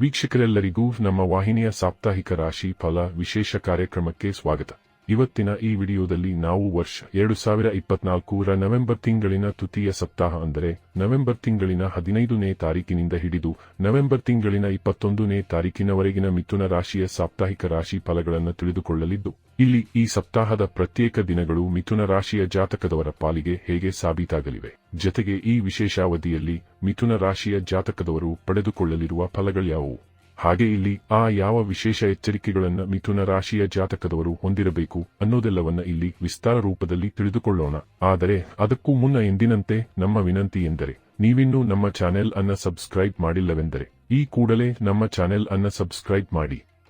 ವೀಕ್ಷಕರೆಲ್ಲರಿಗೂ ನಮ್ಮ ವಾಹಿನಿಯ ಸಾಪ್ತಾಹಿಕ ರಾಶಿ ಫಲ ವಿಶೇಷ ಕಾರ್ಯಕ್ರಮಕ್ಕೆ ಸ್ವಾಗತ. ಇವತ್ತಿನ ಈ ವಿಡಿಯೋದಲ್ಲಿ ನಾವು ವರ್ಷ ಎರಡು ಸಾವಿರ ಇಪ್ಪತ್ನಾಲ್ಕರ ನವೆಂಬರ್ ತಿಂಗಳಿನ ತೃತೀಯ ಸಪ್ತಾಹ ಅಂದರೆ ನವೆಂಬರ್ ತಿಂಗಳಿನ ಹದಿನೈದನೇ ತಾರೀಕಿನಿಂದ ಹಿಡಿದು ನವೆಂಬರ್ ತಿಂಗಳಿನ ಇಪ್ಪತ್ತೊಂದನೇ ತಾರೀಕಿನವರೆಗಿನ ಮಿಥುನ ರಾಶಿಯ ಸಾಪ್ತಾಹಿಕ ರಾಶಿ ಫಲಗಳನ್ನು ತಿಳಿದುಕೊಳ್ಳಲಿದ್ದು ಇಲ್ಲಿ ಈ ಸಪ್ತಾಹದ ಪ್ರತ್ಯೇಕ ದಿನಗಳು ಮಿಥುನ ರಾಶಿಯ ಜಾತಕದವರ ಪಾಲಿಗೆ ಹೇಗೆ ಸಾಬೀತಾಗಲಿವೆ? ಜತೆಗೆ ಈ ವಿಶೇಷಾವಧಿಯಲ್ಲಿ ಮಿಥುನ ರಾಶಿಯ ಜಾತಕದವರು ಪಡೆದುಕೊಳ್ಳಲಿರುವ ಫಲಗಳ್ಯಾವುವು ಹಾಗೆ ಇಲ್ಲಿ ಆ ಯಾವ ವಿಶೇಷ ಎಚ್ಚರಿಕೆಗಳನ್ನು ಮಿಥುನ ರಾಶಿಯ ಜಾತಕದವರು ಹೊಂದಿರಬೇಕು ಅನ್ನೋದೆಲ್ಲವನ್ನ ಇಲ್ಲಿ ವಿಸ್ತಾರ ರೂಪದಲ್ಲಿ ತಿಳಿದುಕೊಳ್ಳೋಣ. ಆದರೆ ಅದಕ್ಕೂ ಮುನ್ನ ಎಂದಿನಂತೆ ನಮ್ಮ ವಿನಂತಿ ಎಂದರೆ, ನೀವಿನ್ನೂ ನಮ್ಮ ಚಾನೆಲ್ ಅನ್ನ ಸಬ್ಸ್ಕ್ರೈಬ್ ಮಾಡಿಲ್ಲವೆಂದರೆ, ಈ ಕೂಡಲೇ ನಮ್ಮ ಚಾನೆಲ್ ಅನ್ನ ಸಬ್ಸ್ಕ್ರೈಬ್ ಮಾಡಿ.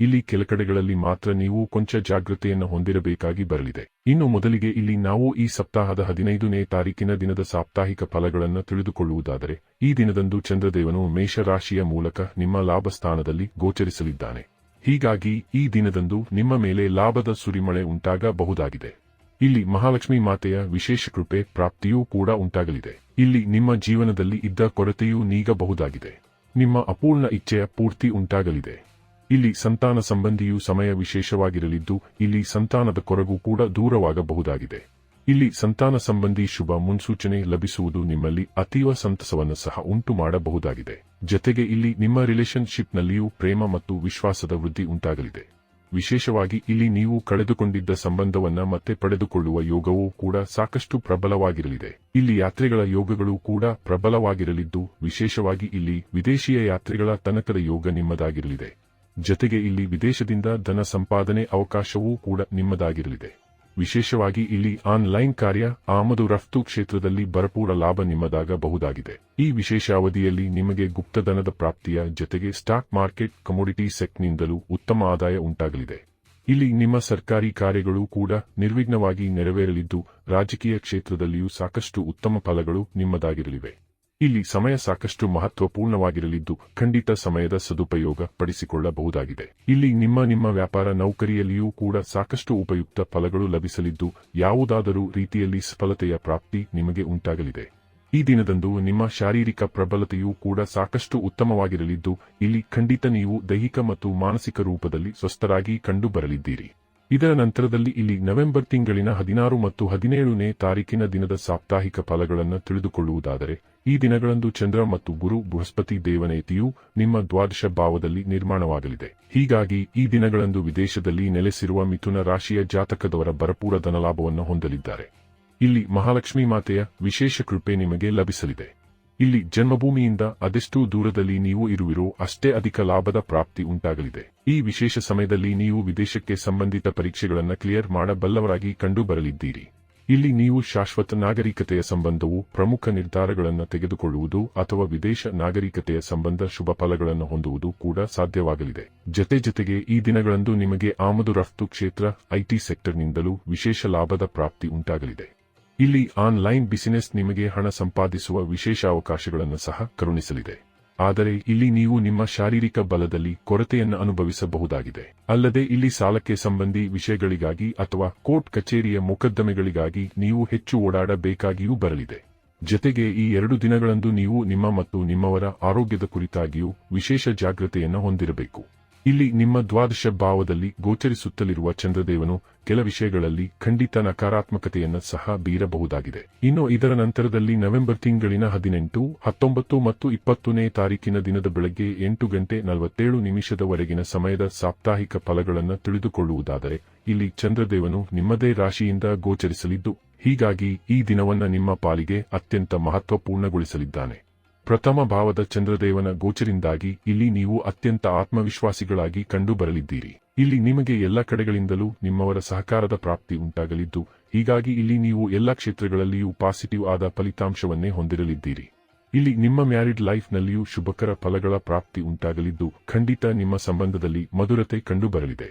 ಇಲ್ಲಿ ಕೆಲ ಕಡೆಗಳಲ್ಲಿ ಮಾತ್ರ ನೀವು ಕೊಂಚ ಜಾಗೃತೆಯನ್ನು ಹೊಂದಿರಬೇಕಾಗಿ ಬರಲಿದೆ. ಇನ್ನು ಮೊದಲಿಗೆ ಇಲ್ಲಿ ನಾವು ಈ ಸಪ್ತಾಹದ ಹದಿನೈದನೇ ತಾರೀಕಿನ ದಿನದ ಸಾಪ್ತಾಹಿಕ ಫಲಗಳನ್ನು ತಿಳಿದುಕೊಳ್ಳುವುದಾದರೆ, ಈ ದಿನದಂದು ಚಂದ್ರದೇವನು ಮೇಷರಾಶಿಯ ಮೂಲಕ ನಿಮ್ಮ ಲಾಭ ಸ್ಥಾನದಲ್ಲಿ ಗೋಚರಿಸಲಿದ್ದಾನೆ. ಹೀಗಾಗಿ ಈ ದಿನದಂದು ನಿಮ್ಮ ಮೇಲೆ ಲಾಭದ ಸುರಿಮಳೆ ಉಂಟಾಗಬಹುದಾಗಿದೆ. ಇಲ್ಲಿ ಮಹಾಲಕ್ಷ್ಮಿ ಮಾತೆಯ ವಿಶೇಷ ಕೃಪೆ ಪ್ರಾಪ್ತಿಯೂ ಕೂಡ ಉಂಟಾಗಲಿದೆ. ಇಲ್ಲಿ ನಿಮ್ಮ ಜೀವನದಲ್ಲಿ ಇದ್ದ ಕೊರತೆಯೂ ನೀಗಬಹುದಾಗಿದೆ. ನಿಮ್ಮ ಅಪೂರ್ಣ ಇಚ್ಛೆಯ ಪೂರ್ತಿ ಉಂಟಾಗಲಿದೆ. ಇಲ್ಲಿ ಸಂತಾನ ಸಂಬಂಧಿಯೂ ಸಮಯ ವಿಶೇಷವಾಗಿರಲಿದ್ದು, ಇಲ್ಲಿ ಸಂತಾನದ ಕೊರಗು ಕೂಡ ದೂರವಾಗಬಹುದಾಗಿದೆ. ಇಲ್ಲಿ ಸಂತಾನ ಸಂಬಂಧಿ ಶುಭ ಮುನ್ಸೂಚನೆ ಲಭಿಸುವುದು ನಿಮ್ಮಲ್ಲಿ ಅತೀವ ಸಂತಸವನ್ನು ಸಹ ಉಂಟು ಮಾಡಬಹುದಾಗಿದೆ ಜತೆಗೆ ಇಲ್ಲಿ ನಿಮ್ಮ ರಿಲೇಶನ್ಶಿಪ್ನಲ್ಲಿಯೂ ಪ್ರೇಮ ಮತ್ತು ವಿಶ್ವಾಸದ ವೃದ್ಧಿ ಉಂಟಾಗಲಿದೆ. ವಿಶೇಷವಾಗಿ ಇಲ್ಲಿ ನೀವು ಕಳೆದುಕೊಂಡಿದ್ದ ಸಂಬಂಧವನ್ನ ಮತ್ತೆ ಪಡೆದುಕೊಳ್ಳುವ ಯೋಗವೂ ಕೂಡ ಸಾಕಷ್ಟು ಪ್ರಬಲವಾಗಿರಲಿದೆ. ಇಲ್ಲಿ ಯಾತ್ರೆಗಳ ಯೋಗಗಳು ಕೂಡ ಪ್ರಬಲವಾಗಿರಲಿದ್ದು, ವಿಶೇಷವಾಗಿ ಇಲ್ಲಿ ವಿದೇಶೀಯ ಯಾತ್ರೆಗಳ ತನಕದ ಯೋಗ ನಿಮ್ಮದಾಗಿರಲಿದೆ. ಜತೆಗೆ ಇಲ್ಲಿ ವಿದೇಶದಿಂದ ಧನ ಸಂಪಾದನೆ ಅವಕಾಶವೂ ಕೂಡ ನಿಮ್ಮದಾಗಿರಲಿದೆ. ವಿಶೇಷವಾಗಿ ಇಲ್ಲಿ ಆನ್ಲೈನ್ ಕಾರ್ಯ ಆಮದು ರಫ್ತು ಕ್ಷೇತ್ರದಲ್ಲಿ ಭರಪೂರ ಲಾಭ ನಿಮ್ಮದಾಗಬಹುದಾಗಿದೆ. ಈ ವಿಶೇಷ ಅವಧಿಯಲ್ಲಿ ನಿಮಗೆ ಗುಪ್ತಧನದ ಪ್ರಾಪ್ತಿಯ ಜತೆಗೆ ಸ್ಟಾಕ್ ಮಾರ್ಕೆಟ್ ಕಮೋಡಿಟಿ ಸೆಕ್ನಿಂದಲೂ ಉತ್ತಮ ಆದಾಯ ಉಂಟಾಗಲಿದೆ. ಇಲ್ಲಿ ನಿಮ್ಮ ಸರ್ಕಾರಿ ಕಾರ್ಯಗಳು ಕೂಡ ನಿರ್ವಿಘ್ನವಾಗಿ ನೆರವೇರಲಿದ್ದು, ರಾಜಕೀಯ ಕ್ಷೇತ್ರದಲ್ಲಿಯೂ ಸಾಕಷ್ಟು ಉತ್ತಮ ಫಲಗಳು ನಿಮ್ಮದಾಗಿರಲಿವೆ. ಇಲ್ಲಿ ಸಮಯ ಸಾಕಷ್ಟು ಮಹತ್ವಪೂರ್ಣವಾಗಿರಲಿದ್ದು ಖಂಡಿತ ಸಮಯದ ಸದುಪಯೋಗ ಪಡಿಸಿಕೊಳ್ಳಬಹುದಾಗಿದೆ. ಇಲ್ಲಿ ನಿಮ್ಮ ನಿಮ್ಮ ವ್ಯಾಪಾರ ನೌಕರಿಯಲ್ಲಿಯೂ ಕೂಡ ಸಾಕಷ್ಟು ಉಪಯುಕ್ತ ಫಲಗಳು ಲಭಿಸಲಿದ್ದು ಯಾವುದಾದರೂ ರೀತಿಯಲ್ಲಿ ಸಫಲತೆಯ ಪ್ರಾಪ್ತಿ ನಿಮಗೆ ಉಂಟಾಗಲಿದೆ. ಈ ದಿನದಂದು ನಿಮ್ಮ ಶಾರೀರಿಕ ಪ್ರಬಲತೆಯೂ ಕೂಡ ಸಾಕಷ್ಟು ಉತ್ತಮವಾಗಿರಲಿದ್ದು ಇಲ್ಲಿ ಖಂಡಿತ ನೀವು ದೈಹಿಕ ಮತ್ತು ಮಾನಸಿಕ ರೂಪದಲ್ಲಿ ಸ್ವಸ್ಥರಾಗಿ ಕಂಡುಬರಲಿದ್ದೀರಿ. ಇದರ ನಂತರದಲ್ಲಿ ಇಲ್ಲಿ ನವೆಂಬರ್ ತಿಂಗಳಿನ ಹದಿನಾರು ಮತ್ತು ಹದಿನೇಳನೇ ತಾರೀಕಿನ ದಿನದ ಸಾಪ್ತಾಹಿಕ ಫಲಗಳನ್ನು ತಿಳಿದುಕೊಳ್ಳುವುದಾದರೆ, ಈ ದಿನಗಳಂದು ಚಂದ್ರ ಮತ್ತು ಗುರು ಬೃಹಸ್ಪತಿ ದೇವನೇತಿಯು ನಿಮ್ಮ ದ್ವಾದಶ ಭಾವದಲ್ಲಿ ನಿರ್ಮಾಣವಾಗಲಿದೆ. ಹೀಗಾಗಿ ಈ ದಿನಗಳಂದು ವಿದೇಶದಲ್ಲಿ ನೆಲೆಸಿರುವ ಮಿಥುನ ರಾಶಿಯ ಜಾತಕದವರ ಭರಪೂರ ಧನಲಾಭವನ್ನು ಹೊಂದಲಿದ್ದಾರೆ. ಇಲ್ಲಿ ಮಹಾಲಕ್ಷ್ಮಿ ಮಾತೆಯ ವಿಶೇಷ ಕೃಪೆ ನಿಮಗೆ ಲಭಿಸಲಿದೆ. ಇಲ್ಲಿ ಜನ್ಮಭೂಮಿಯಿಂದ ಅದೆಷ್ಟು ದೂರದಲ್ಲಿ ನೀವು ಇರುವಿರೋ ಅಷ್ಟೇ ಅಧಿಕ ಲಾಭದ ಪ್ರಾಪ್ತಿ ಉಂಟಾಗಲಿದೆ. ಈ ವಿಶೇಷ ಸಮಯದಲ್ಲಿ ನೀವು ವಿದೇಶಕ್ಕೆ ಸಂಬಂಧಿತ ಪರೀಕ್ಷೆಗಳನ್ನು ಕ್ಲಿಯರ್ ಮಾಡಬಲ್ಲವರಾಗಿ ಕಂಡುಬರಲಿದ್ದೀರಿ. ಇಲ್ಲಿ ನೀವು ಶಾಶ್ವತ ನಾಗರಿಕತೆಯ ಸಂಬಂಧವು ಪ್ರಮುಖ ನಿರ್ಧಾರಗಳನ್ನು ತೆಗೆದುಕೊಳ್ಳುವುದು ಅಥವಾ ವಿದೇಶ ನಾಗರಿಕತೆಯ ಸಂಬಂಧ ಶುಭ ಫಲಗಳನ್ನು ಹೊಂದುವುದು ಕೂಡ ಸಾಧ್ಯವಾಗಲಿದೆ. ಜತೆ ಜತೆಗೆ ಈ ದಿನಗಳಂದು ನಿಮಗೆ ಆಮದು ರಫ್ತು ಕ್ಷೇತ್ರ ಐಟಿ ಸೆಕ್ಟರ್ನಿಂದಲೂ ವಿಶೇಷ ಲಾಭದ ಪ್ರಾಪ್ತಿ ಉಂಟಾಗಲಿದೆ. ಇಲ್ಲಿ ಆನ್ಲೈನ್ ಬಿಸಿನೆಸ್ ನಿಮಗೆ ಹಣ ಸಂಪಾದಿಸುವ ವಿಶೇಷ ಅವಕಾಶಗಳನ್ನು ಸಹ ಕರುಣಿಸಲಿದೆ. ಆದರೆ ಇಲ್ಲಿ ನೀವು ನಿಮ್ಮ ಶಾರೀರಿಕ ಬಲದಲ್ಲಿ ಕೊರತೆಯನ್ನು ಅನುಭವಿಸಬಹುದಾಗಿದೆ. ಅಲ್ಲದೆ ಇಲ್ಲಿ ಸಾಲಕ್ಕೆ ಸಂಬಂಧಿ ವಿಷಯಗಳಿಗಾಗಿ ಅಥವಾ ಕೋರ್ಟ್ ಕಚೇರಿಯ ಮೊಕದ್ದಮೆಗಳಿಗಾಗಿ ನೀವು ಹೆಚ್ಚು ಓಡಾಡಬೇಕಾಗಿಯೂ ಬರಲಿದೆ. ಜತೆಗೆ ಈ ಎರಡು ದಿನಗಳಂದು ನೀವು ನಿಮ್ಮ ಮತ್ತು ನಿಮ್ಮವರ ಆರೋಗ್ಯದ ಕುರಿತಾಗಿಯೂ ವಿಶೇಷ ಜಾಗ್ರತೆಯನ್ನು ಹೊಂದಿರಬೇಕು. ಇಲ್ಲಿ ನಿಮ್ಮ ದ್ವಾದಶ ಭಾವದಲ್ಲಿ ಗೋಚರಿಸುತ್ತಲಿರುವ ಚಂದ್ರದೇವನು ಕೆಲ ವಿಷಯಗಳಲ್ಲಿ ಖಂಡಿತ ನಕಾರಾತ್ಮಕತೆಯನ್ನು ಸಹ ಬೀರಬಹುದಾಗಿದೆ. ಇನ್ನು ಇದರ ನಂತರದಲ್ಲಿ ನವೆಂಬರ್ ತಿಂಗಳಿನ ಹದಿನೆಂಟು, ಹತ್ತೊಂಬತ್ತು ಮತ್ತು ಇಪ್ಪತ್ತನೇ ತಾರೀಕಿನ ದಿನದ ಬೆಳಗ್ಗೆ ಎಂಟು ಗಂಟೆ ನಲವತ್ತೇಳು ನಿಮಿಷದವರೆಗಿನ ಸಮಯದ ಸಾಪ್ತಾಹಿಕ ಫಲಗಳನ್ನು ತಿಳಿದುಕೊಳ್ಳುವುದಾದರೆ, ಇಲ್ಲಿ ಚಂದ್ರದೇವನು ನಿಮ್ಮದೇ ರಾಶಿಯಿಂದ ಗೋಚರಿಸಲಿದ್ದು, ಹೀಗಾಗಿ ಈ ದಿನವನ್ನ ನಿಮ್ಮ ಪಾಲಿಗೆ ಅತ್ಯಂತ ಮಹತ್ವಪೂರ್ಣಗೊಳಿಸಲಿದ್ದಾನೆ. ಪ್ರಥಮ ಭಾವದ ಚಂದ್ರದೇವನ ಗೋಚರಿಂದಾಗಿ ಇಲ್ಲಿ ನೀವು ಅತ್ಯಂತ ಆತ್ಮವಿಶ್ವಾಸಿಗಳಾಗಿ ಕಂಡುಬರಲಿದ್ದೀರಿ. ಇಲ್ಲಿ ನಿಮಗೆ ಎಲ್ಲ ಕಡೆಗಳಿಂದಲೂ ನಿಮ್ಮವರ ಸಹಕಾರದ ಪ್ರಾಪ್ತಿ ಉಂಟಾಗಲಿದ್ದು, ಹೀಗಾಗಿ ಇಲ್ಲಿ ನೀವು ಎಲ್ಲ ಕ್ಷೇತ್ರಗಳಲ್ಲಿಯೂ ಪಾಸಿಟಿವ್ ಆದ ಫಲಿತಾಂಶವನ್ನೇ ಹೊಂದಿರಲಿದ್ದೀರಿ. ಇಲ್ಲಿ ನಿಮ್ಮ ಮ್ಯಾರಿಡ್ ಲೈಫ್ನಲ್ಲಿಯೂ ಶುಭಕರ ಫಲಗಳ ಪ್ರಾಪ್ತಿ ಉಂಟಾಗಲಿದ್ದು, ಖಂಡಿತ ನಿಮ್ಮ ಸಂಬಂಧದಲ್ಲಿ ಮಧುರತೆ ಕಂಡುಬರಲಿದೆ.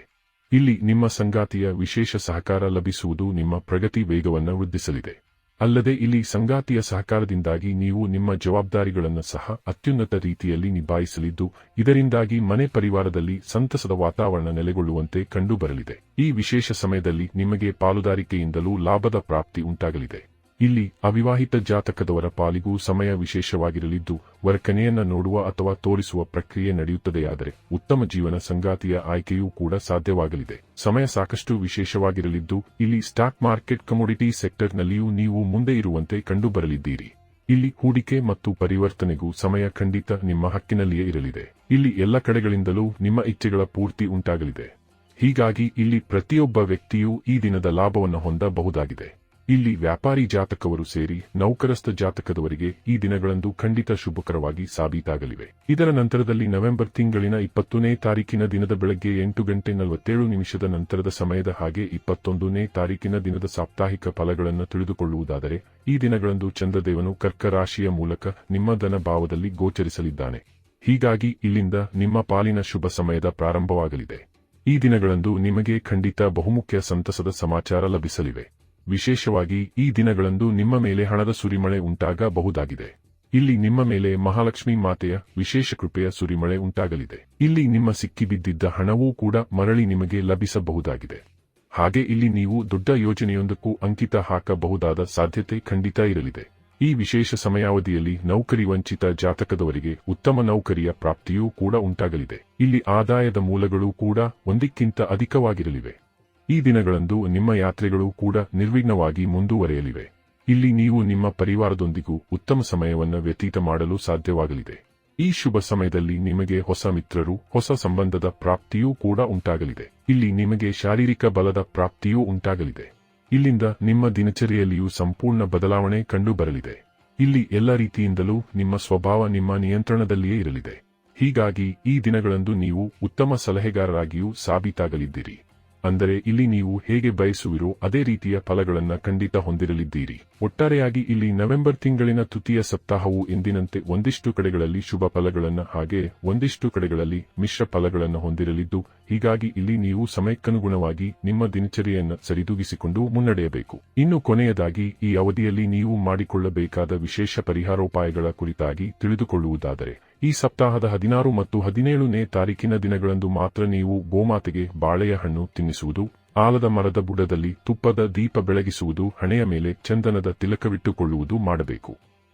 ಇಲ್ಲಿ ನಿಮ್ಮ ಸಂಗಾತಿಯ ವಿಶೇಷ ಸಹಕಾರ ಲಭಿಸುವುದು ನಿಮ್ಮ ಪ್ರಗತಿ ವೇಗವನ್ನು ವೃದ್ಧಿಸಲಿದೆ. ಅಲ್ಲದೆ ಇಲ್ಲಿ ಸಂಗಾತಿಯ ಸಹಕಾರದಿಂದಾಗಿ ನೀವು ನಿಮ್ಮ ಜವಾಬ್ದಾರಿಗಳನ್ನು ಸಹ ಅತ್ಯುನ್ನತ ರೀತಿಯಲ್ಲಿ ನಿಭಾಯಿಸಲಿದ್ದು, ಇದರಿಂದಾಗಿ ಮನೆ ಪರಿವಾರದಲ್ಲಿ ಸಂತಸದ ವಾತಾವರಣ ನೆಲೆಗೊಳ್ಳುವಂತೆ ಕಂಡುಬರಲಿದೆ. ಈ ವಿಶೇಷ ಸಮಯದಲ್ಲಿ ನಿಮಗೆ ಪಾಲುದಾರಿಕೆಯಿಂದಲೂ ಲಾಭದ ಪ್ರಾಪ್ತಿ ಉಂಟಾಗಲಿದೆ. ಇಲ್ಲಿ ಅವಿವಾಹಿತ ಜಾತಕದವರ ಪಾಲಿಗೂ ಸಮಯ ವಿಶೇಷವಾಗಿರಲಿದ್ದು, ವರಕನೆಯನ್ನ ನೋಡುವ ಅಥವಾ ತೋರಿಸುವ ಪ್ರಕ್ರಿಯೆ ನಡೆಯುತ್ತದೆಯಾದರೆ ಉತ್ತಮ ಜೀವನ ಸಂಗಾತಿಯ ಆಯ್ಕೆಯೂ ಕೂಡ ಸಾಧ್ಯವಾಗಲಿದೆ. ಸಮಯ ಸಾಕಷ್ಟು ವಿಶೇಷವಾಗಿರಲಿದ್ದು, ಇಲ್ಲಿ ಸ್ಟಾಕ್ ಮಾರ್ಕೆಟ್ ಕಮೋಡಿಟಿ ಸೆಕ್ಟರ್ನಲ್ಲಿಯೂ ನೀವು ಮುಂದೆ ಇರುವಂತೆ ಕಂಡುಬರಲಿದ್ದೀರಿ. ಇಲ್ಲಿ ಹೂಡಿಕೆ ಮತ್ತು ಪರಿವರ್ತನೆಗೂ ಸಮಯ ಖಂಡಿತ ನಿಮ್ಮ ಹಕ್ಕಿನಲ್ಲಿಯೇ ಇರಲಿದೆ. ಇಲ್ಲಿ ಎಲ್ಲ ಕಡೆಗಳಿಂದಲೂ ನಿಮ್ಮ ಇಚ್ಛೆಗಳ ಪೂರ್ತಿ ಉಂಟಾಗಲಿದೆ. ಹೀಗಾಗಿ ಇಲ್ಲಿ ಪ್ರತಿಯೊಬ್ಬ ವ್ಯಕ್ತಿಯೂ ಈ ದಿನದ ಲಾಭವನ್ನು ಹೊಂದಬಹುದಾಗಿದೆ. ಇಲ್ಲಿ ವ್ಯಾಪಾರಿ ಜಾತಕವರು ಸೇರಿ ನೌಕರಸ್ಥ ಜಾತಕದವರಿಗೆ ಈ ದಿನಗಳಂದು ಖಂಡಿತ ಶುಭಕರವಾಗಿ ಸಾಬೀತಾಗಲಿವೆ. ಇದರ ನಂತರದಲ್ಲಿ ನವೆಂಬರ್ ತಿಂಗಳಿನ ಇಪ್ಪತ್ತನೇ ತಾರೀಕಿನ ದಿನದ ಬೆಳಗ್ಗೆ ಎಂಟು ಗಂಟೆ ನಲವತ್ತೇಳು ನಿಮಿಷದ ನಂತರದ ಸಮಯದ ಹಾಗೆ ಇಪ್ಪತ್ತೊಂದನೇ ತಾರೀಕಿನ ದಿನದ ಸಾಪ್ತಾಹಿಕ ಫಲಗಳನ್ನು ತಿಳಿದುಕೊಳ್ಳುವುದಾದರೆ, ಈ ದಿನಗಳಂದು ಚಂದ್ರದೇವನು ಕರ್ಕರಾಶಿಯ ಮೂಲಕ ನಿಮ್ಮ ಧನ ಭಾವದಲ್ಲಿ ಗೋಚರಿಸಲಿದ್ದಾನೆ. ಹೀಗಾಗಿ ಇಲ್ಲಿಂದ ನಿಮ್ಮ ಪಾಲಿನ ಶುಭ ಸಮಯದ ಪ್ರಾರಂಭವಾಗಲಿದೆ. ಈ ದಿನಗಳಂದು ನಿಮಗೆ ಖಂಡಿತ ಬಹುಮುಖ್ಯ ಸಂತಸದ ಸಮಾಚಾರ ಲಭಿಸಲಿವೆ. ವಿಶೇಷವಾಗಿ ಈ ದಿನಗಳಂದು ನಿಮ್ಮ ಮೇಲೆ ಹಣದ ಸುರಿಮಳೆ ಉಂಟಾಗಬಹುದಾಗಿದೆ. ಇಲ್ಲಿ ನಿಮ್ಮ ಮೇಲೆ ಮಹಾಲಕ್ಷ್ಮಿ ಮಾತೆಯ ವಿಶೇಷ ಕೃಪೆಯ ಸುರಿಮಳೆ ಉಂಟಾಗಲಿದೆ. ಇಲ್ಲಿ ನಿಮ್ಮ ಸಿಕ್ಕಿಬಿದ್ದಿದ್ದ ಹಣವೂ ಕೂಡ ಮರಳಿ ನಿಮಗೆ ಲಭಿಸಬಹುದಾಗಿದೆ. ಹಾಗೆ ಇಲ್ಲಿ ನೀವು ದೊಡ್ಡ ಯೋಜನೆಯೊಂದಕ್ಕೂ ಅಂಕಿತ ಹಾಕಬಹುದಾದ ಸಾಧ್ಯತೆ ಖಂಡಿತ ಇರಲಿದೆ. ಈ ವಿಶೇಷ ಸಮಯಾವಧಿಯಲ್ಲಿ ನೌಕರಿ ವಂಚಿತ ಜಾತಕದವರಿಗೆ ಉತ್ತಮ ನೌಕರಿಯ ಪ್ರಾಪ್ತಿಯೂ ಕೂಡ ಉಂಟಾಗಲಿದೆ. ಇಲ್ಲಿ ಆದಾಯದ ಮೂಲಗಳೂ ಕೂಡ ಒಂದಕ್ಕಿಂತ ಅಧಿಕವಾಗಿರಲಿವೆ. ಈ ದಿನಗಳಂದು ನಿಮ್ಮ ಯಾತ್ರೆಗಳು ಕೂಡ ನಿರ್ವಿಘ್ನವಾಗಿ ಮುಂದುವರೆಯಲಿವೆ. ಇಲ್ಲಿ ನೀವು ನಿಮ್ಮ ಪರಿವಾರದೊಂದಿಗೂ ಉತ್ತಮ ಸಮಯವನ್ನು ವ್ಯತೀತ ಮಾಡಲು ಸಾಧ್ಯವಾಗಲಿದೆ. ಈ ಶುಭ ಸಮಯದಲ್ಲಿ ನಿಮಗೆ ಹೊಸ ಮಿತ್ರರು, ಹೊಸ ಸಂಬಂಧದ ಪ್ರಾಪ್ತಿಯೂ ಕೂಡ ಉಂಟಾಗಲಿದೆ. ಇಲ್ಲಿ ನಿಮಗೆ ಶಾರೀರಿಕ ಬಲದ ಪ್ರಾಪ್ತಿಯೂ ಉಂಟಾಗಲಿದೆ. ಇಲ್ಲಿಂದ ನಿಮ್ಮ ದಿನಚರಿಯಲ್ಲಿಯೂ ಸಂಪೂರ್ಣ ಬದಲಾವಣೆ ಕಂಡುಬರಲಿದೆ. ಇಲ್ಲಿ ಎಲ್ಲ ರೀತಿಯಿಂದಲೂ ನಿಮ್ಮ ಸ್ವಭಾವ ನಿಮ್ಮ ನಿಯಂತ್ರಣದಲ್ಲಿಯೇ ಇರಲಿದೆ. ಹೀಗಾಗಿ ಈ ದಿನಗಳಂದು ನೀವು ಉತ್ತಮ ಸಲಹೆಗಾರರಾಗಿಯೂ ಸಾಬೀತಾಗಲಿದ್ದೀರಿ. ಅಂದರೆ ಇಲ್ಲಿ ನೀವು ಹೇಗೆ ಬಯಸುವಿರೋ ಅದೇ ರೀತಿಯ ಫಲಗಳನ್ನ ಖಂಡಿತ ಹೊಂದಿರಲಿದ್ದೀರಿ. ಒಟ್ಟಾರೆಯಾಗಿ ಇಲ್ಲಿ ನವೆಂಬರ್ ತಿಂಗಳಿನ ತೃತೀಯ ಸಪ್ತಾಹವು ಎಂದಿನಂತೆ ಒಂದಿಷ್ಟು ಕಡೆಗಳಲ್ಲಿ ಶುಭ ಫಲಗಳನ್ನು ಹಾಗೆ ಒಂದಿಷ್ಟು ಕಡೆಗಳಲ್ಲಿ ಮಿಶ್ರ ಫಲಗಳನ್ನು ಹೊಂದಿರಲಿದ್ದು, ಹೀಗಾಗಿ ಇಲ್ಲಿ ನೀವು ಸಮಯಕ್ಕನುಗುಣವಾಗಿ ನಿಮ್ಮ ದಿನಚರಿಯನ್ನು ಸರಿದೂಗಿಸಿಕೊಂಡು ಮುನ್ನಡೆಯಬೇಕು. ಇನ್ನು ಕೊನೆಯದಾಗಿ, ಈ ಅವಧಿಯಲ್ಲಿ ನೀವು ಮಾಡಿಕೊಳ್ಳಬೇಕಾದ ವಿಶೇಷ ಪರಿಹಾರೋಪಾಯಗಳ ಕುರಿತಾಗಿ ತಿಳಿದುಕೊಳ್ಳುವುದಾದರೆ ಈ ಸಪ್ತಾಹದ ಹದಿನಾರು ಮತ್ತು ಹದಿನೇಳನೇ ತಾರೀಕಿನ ದಿನಗಳಂದು ಮಾತ್ರ ನೀವು ಗೋಮಾತೆಗೆ ಬಾಳೆಯ ಹಣ್ಣು ತಿನ್ನಿಸುವುದು, ಆಲದ ಮರದ ಬುಡದಲ್ಲಿ ತುಪ್ಪದ ದೀಪ ಬೆಳಗಿಸುವುದು, ಹಣೆಯ ಮೇಲೆ ಚಂದನದ ತಿಲಕವಿಟ್ಟುಕೊಳ್ಳುವುದು ಮಾಡಬೇಕು.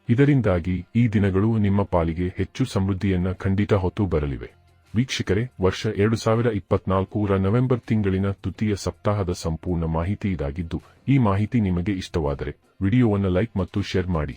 ಇದರಿಂದಾಗಿ ಈ ದಿನಗಳು ನಿಮ್ಮ ಪಾಲಿಗೆ ಹೆಚ್ಚು ಸಮೃದ್ಧಿಯನ್ನ ಖಂಡಿತ ಹೊತ್ತು ಬರಲಿವೆ. ವೀಕ್ಷಕರೇ, ವರ್ಷ ಎರಡು ಸಾವಿರ ಇಪ್ಪತ್ನಾಲ್ಕೂರ ನವೆಂಬರ್ ತಿಂಗಳಿನ ತೃತೀಯ ಸಪ್ತಾಹದ ಸಂಪೂರ್ಣ ಮಾಹಿತಿ ಇದಾಗಿದ್ದು, ಈ ಮಾಹಿತಿ ನಿಮಗೆ ಇಷ್ಟವಾದರೆ ವಿಡಿಯೋವನ್ನು ಲೈಕ್ ಮತ್ತು ಶೇರ್ ಮಾಡಿ.